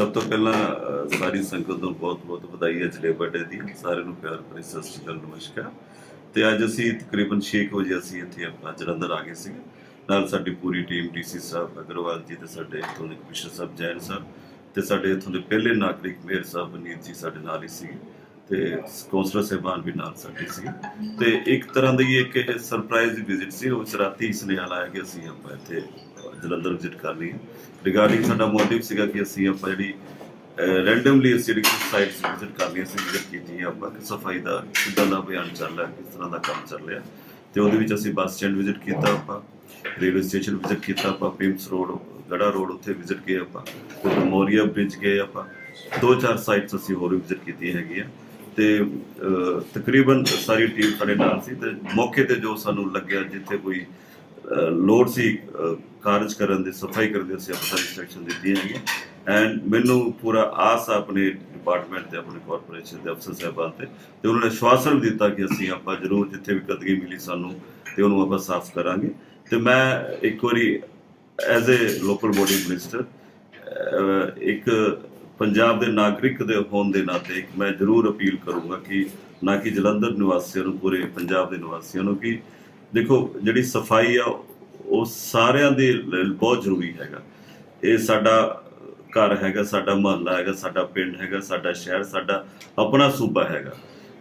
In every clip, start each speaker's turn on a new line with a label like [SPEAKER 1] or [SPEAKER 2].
[SPEAKER 1] ਸਭ ਤੋਂ ਪਹਿਲਾਂ ਸਾਰੀ ਸੰਗਤ ਨੂੰ ਬਹੁਤ-ਬਹੁਤ ਵਧਾਈ ਹੈ ਜਲੇ ਬਰਥਡੇ ਦੀ। ਸਾਰਿਆਂ ਨੂੰ ਪਿਆਰ ਭਰੀ ਸਤਿ ਸ਼੍ਰੀ ਅਕਾਲ, ਨਮਸਕਾਰ। ਤੇ ਅੱਜ ਅਸੀਂ ਤਕਰੀਬਨ 6 ਕੁ ਵਜੇ ਅਸੀਂ ਇੱਥੇ ਆਪਣਾ ਜਲੰਧਰ ਆ ਗਏ ਸੀ। ਨਾਲ ਸਾਡੀ ਪੂਰੀ ਟੀਮ ਡੀਸੀ ਸਾਹਿਬ, ਅਗਰਵਾਲ ਜੀ ਤੇ ਸਾਡੇ ਇੱਥੋਂ ਦੇ ਕਮਿਸ਼ਨਰ ਸਾਹਿਬ, ਜੈਨ ਸਾਹਿਬ ਤੇ ਸਾਡੇ ਇੱਥੋਂ ਦੇ ਪਹਿਲੇ ਨਾਗਰਿਕ ਮੇਅਰ ਸਾਹਿਬ ਨੀਤ ਜੀ ਸਾਡੇ ਨਾਲ ਹੀ ਸੀ ਤੇ ਕੌਂਸਲਰ ਸਾਹਿਬਾਨ ਵੀ ਨਾਲ ਸਾਡੇ ਸੀ। ਤੇ ਇੱਕ ਤਰ੍ਹਾਂ ਦੀ ਇੱਕ ਇਹ ਸਰਪ੍ਰਾਈਜ਼ ਵਿਜ਼ਿਟ ਸੀ, ਉਹ ਰਾਤੀ ਸੁਨੇਹਾ ਲਾਇਆ ਕਿ ਅਸੀਂ ਆਪਾਂ ਇੱਥੇ ਜਲੰਧਰ ਵਿਜ਼ਿਟ ਕਰਨੀ ਹੈ। ਰਿਗਾਰਡਿੰਗ ਸਾਡਾ ਮੋਟਿਵ ਸੀਗਾ ਕਿ ਅਸੀਂ ਆਪਾਂ ਜਿਹੜੀ ਰੈਂਡਮਲੀ ਅਸੀਂ ਜਿਹੜੀ ਸਾਈਟਸ ਵਿਜ਼ਿਟ ਕਰਨੀਆਂ ਸੀ ਵਿਜ਼ਿਟ ਕੀਤੀ ਆਪਾਂ, ਕਿ ਸਫ਼ਾਈ ਦਾ ਕਿੱਦਾਂ ਦਾ ਅਭਿਆਨ ਚੱਲ ਰਿਹਾ, ਕਿਸ ਤਰ੍ਹਾਂ ਦਾ ਕੰਮ ਚੱਲ ਰਿਹਾ। ਤੇ ਉਹਦੇ ਵਿੱਚ ਅਸੀਂ ਬੱਸ ਸਟੈਂਡ ਵਿਜ਼ਿਟ ਕੀਤਾ ਆਪਾਂ, ਰੇਲਵੇ ਸਟੇਸ਼ਨ ਵਿਜ਼ਿਟ ਕੀਤਾ ਆਪਾਂ ਪਿੰਪਸ ਰੋਡ, ਗੜਾ ਰੋਡ ਉੱਥੇ ਵਿਜ਼ਿਟ ਗਏ ਆਪਾਂ ਤੇ ਮੋਰੀਆ ਬ੍ਰਿਜ ਗਏ ਆਪਾਂ। ਦੋ ਚਾਰ ਸਾਈਟਸ ਅਸੀਂ ਹੋਰ ਵਿਜ਼ਿਟ ਕੀਤੀਆਂ ਹੈਗੀਆਂ। ਤੇ ਤਕਰੀਬਨ ਸਾਰੀ ਟੀਮ ਸਾਡੇ ਨਾਲ ਸੀ ਤੇ ਮੌਕੇ ਤੇ ਜੋ ਸਾਨੂੰ ਲੱਗਿਆ ਜਿੱਥੇ ਕੋਈ ਲੋੜ ਸੀ ਕਾਰਜ ਕਰਨ ਦੀ, ਸਫ਼ਾਈ ਕਰਨ ਦੀ, ਅਸੀਂ ਆਪਣਾ ਇੰਸਟਰਕਸ਼ਨ ਦਿੱਤੀਆਂ ਹੈਗੀਆਂ ਐਂਡ ਮੈਨੂੰ ਪੂਰਾ ਆਸ ਆ ਆਪਣੇ ਡਿਪਾਰਟਮੈਂਟ ਤੇ, ਆਪਣੇ ਕਾਰਪੋਰੇਸ਼ਨ ਦੇ ਅਫਸਰ ਸਾਹਿਬਾਨ ਤੇ। ਤੇ ਉਹਨਾਂ ਨੇ ਆਸ਼ਵਾਸਨ ਵੀ ਦਿੱਤਾ ਕਿ ਅਸੀਂ ਆਪਾਂ ਜ਼ਰੂਰ ਜਿੱਥੇ ਵੀ ਕਦਗੀ ਮਿਲੀ ਸਾਨੂੰ, ਤੇ ਉਹਨੂੰ ਆਪਾਂ ਸਾਫ਼ ਕਰਾਂਗੇ। ਤੇ ਮੈਂ ਇੱਕ ਵਾਰੀ as a local body minister ਇੱਕ ਪੰਜਾਬ ਦੇ ਨਾਗਰਿਕ ਦੇ ਹੋਣ ਦੇ ਨਾਤੇ ਮੈਂ ਜ਼ਰੂਰ ਅਪੀਲ ਕਰੂੰਗਾ ਕਿ ਨਾ ਕਿ ਜਲੰਧਰ ਨਿਵਾਸੀਆਂ ਨੂੰ, ਪੂਰੇ ਪੰਜਾਬ ਦੇ ਨਿਵਾਸੀਆਂ ਨੂੰ, ਕਿ ਦੇਖੋ, ਜਿਹੜੀ ਸਫ਼ਾਈ ਆ, ਉਹ ਸਾਰਿਆਂ ਦੇ ਬਹੁਤ ਜ਼ਰੂਰੀ ਹੈਗਾ। ਇਹ ਸਾਡਾ ਘਰ ਹੈਗਾ, ਸਾਡਾ ਮਹੱਲਾ ਹੈਗਾ, ਸਾਡਾ ਪਿੰਡ ਹੈਗਾ, ਸਾਡਾ ਸ਼ਹਿਰ, ਸਾਡਾ ਆਪਣਾ ਸੂਬਾ ਹੈਗਾ।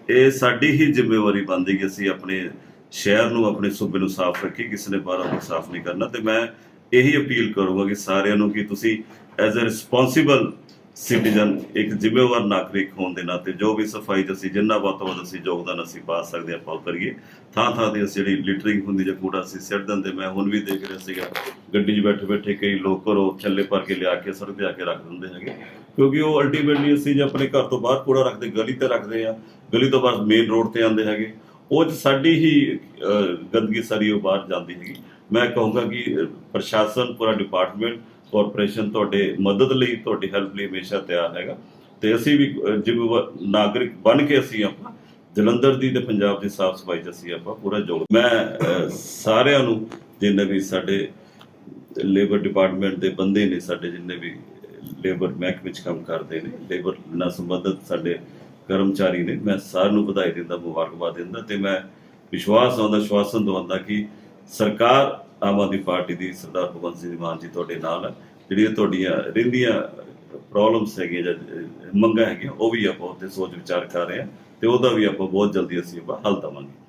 [SPEAKER 1] ਇਹ ਸਾਡੀ ਹੀ ਜ਼ਿੰਮੇਵਾਰੀ ਬਣਦੀ ਕਿ ਅਸੀਂ ਆਪਣੇ ਸ਼ਹਿਰ ਨੂੰ, ਆਪਣੇ ਸੂਬੇ ਨੂੰ ਸਾਫ਼ ਰੱਖੀਏ, ਕਿਸੇ ਨੇ ਬਾਹਰੋਂ ਨੂੰ ਸਾਫ਼ ਨਹੀਂ ਕਰਨਾ। ਤੇ ਮੈਂ ਇਹੀ ਅਪੀਲ ਕਰੂੰਗਾ ਕਿ ਸਾਰਿਆਂ ਨੂੰ ਕਿ ਤੁਸੀਂ ਐਜ਼ ਅ ਰਿਸਪੌਂਸਿਬਲ ਸਿਟੀਜ਼ਨ ਇੱਕ ਜ਼ਿੰਮੇਵਾਰ ਨਾਗਰਿਕ ਹੋਣ ਦੇ ਨਾਤੇ ਜੋ ਵੀ ਸਫ਼ਾਈ 'ਚ ਅਸੀਂ ਜਿੰਨਾ ਵੱਧ ਤੋਂ ਵੱਧ ਅਸੀਂ ਯੋਗਦਾਨ ਅਸੀਂ ਪਾ ਸਕਦੇ ਆਪਾਂ ਕਰੀਏ। ਥਾਂ ਥਾਂ ਤੇ ਅਸੀਂ ਜਿਹੜੀ ਲਿਟਰਿੰਗ ਹੁੰਦੀ ਜਾਂ ਕੂੜਾ ਅਸੀਂ ਸਿੱਟ ਦਿੰਦੇ। ਮੈਂ ਹੁਣ ਵੀ ਦੇਖ ਰਿਹਾ ਸੀਗਾ, ਗੱਡੀ 'ਚ ਬੈਠੇ ਬੈਠੇ ਕਈ ਲੋਕ ਘਰੋਂ ਛੱਲੇ ਭਰ ਕੇ ਲਿਆ ਕੇ ਸੜਕ ਤੇ ਆ ਕੇ ਰੱਖ ਦਿੰਦੇ ਹੈਗੇ। ਕਿਉਂਕਿ ਉਹ ਅਲਟੀਮੇਟਲੀ ਅਸੀਂ ਜੇ ਆਪਣੇ ਘਰ ਤੋਂ ਬਾਹਰ ਕੂੜਾ ਰੱਖਦੇ, ਗਲੀ ਤੇ ਰੱਖਦੇ ਆ ਗਲੀ ਤੋਂ ਬਾਅਦ ਮੇਨ ਰੋਡ ਤੇ ਆਉਂਦੇ ਹੈਗੇ। ਉਹ 'ਚ ਸਾਡੀ ਹੀ ਗੰਦਗੀ ਸਾਰੀ ਉਹ ਬਾਹਰ ਜਾਂਦੀ ਹੈਗੀ। ਮੈਂ ਕਹੂੰਗਾ ਕਿ ਪ੍ਰਸ਼ਾਸਨ, ਪੂਰਾ ਡਿਪਾਰਟਮੈਂਟ ਕਾਰਪੋਰੇਸ਼ਨ ਤੁਹਾਡੇ ਮਦਦ ਲਈ ਤੁਹਾਡੀ ਹੈਲਪ ਲਈ ਹਮੇਸ਼ਾ ਤਿਆਰ ਹੈਗਾ। ਤੇ ਅਸੀਂ ਵੀ ਅਹ, ਨਾਗਰਿਕ ਬਣ ਕੇ ਅਸੀਂ ਆਪਾਂ ਜਲੰਧਰ ਦੀ ਤੇ ਪੰਜਾਬ ਦੀ ਸਾਫ਼ ਸਫ਼ਾਈ 'ਚ ਅਸੀਂ ਆਪਾਂ ਪੂਰਾ ਯੋਗ ਮੈਂ ਸਾਰਿਆਂ ਨੂੰ ਜਿੰਨੇ ਵੀ ਸਾਡੇ ਲੇਬਰ ਡਿਪਾਰਟਮੈਂਟ ਦੇ ਬੰਦੇ ਨੇ ਸਾਡੇ ਜਿੰਨੇ ਵੀ ਲੇਬਰ ਮਹਿਕਮੇ ਵਿੱਚ ਕੰਮ ਕਰਦੇ ਨੇ ਲੇਬਰ ਨਾਲ ਸੰਬੰਧਿਤ ਸਾਡੇ ਕਰਮਚਾਰੀ ਨੇ ਮੈਂ ਸਾਰਿਆਂ ਨੂੰ ਵਧਾਈ ਦਿੰਦਾ ਮੁਬਾਰਕਬਾਦ ਦਿੰਦਾ ਤੇ ਮੈਂ ਵਿਸ਼ਵਾਸ ਆਉਂਦਾ ਸ਼ਵਾਸਨ ਦਵਾਉਂਦਾ ਕਿ ਸਰਕਾਰ ਆਮ ਆਦਮੀ ਪਾਰਟੀ ਦੀ ਸਰਦਾਰ ਭਗਵੰਤ ਸਿੰਘ ਮਾਨ ਜੀ ਤੁਹਾਡੇ ਨਾਲ ਜਿਹੜੀਆਂ ਤੁਹਾਡੀਆਂ ਰਹਿੰਦੀਆਂ ਪ੍ਰੋਬਲਮਸ ਹੈਗੀਆਂ ਜਾਂ ਮੰਗਾਂ ਹੈਗੀਆਂ, ਉਹ ਵੀ ਆਪਾਂ ਉੱਤੇ ਸੋਚ ਵਿਚਾਰ ਕਰ ਰਹੇ ਹਾਂ ਤੇ ਉਹਦਾ ਵੀ ਆਪਾਂ ਬਹੁਤ ਜਲਦੀ ਅਸੀਂ ਆਪਾਂ ਹੱਲ ਦੇਵਾਂਗੇ।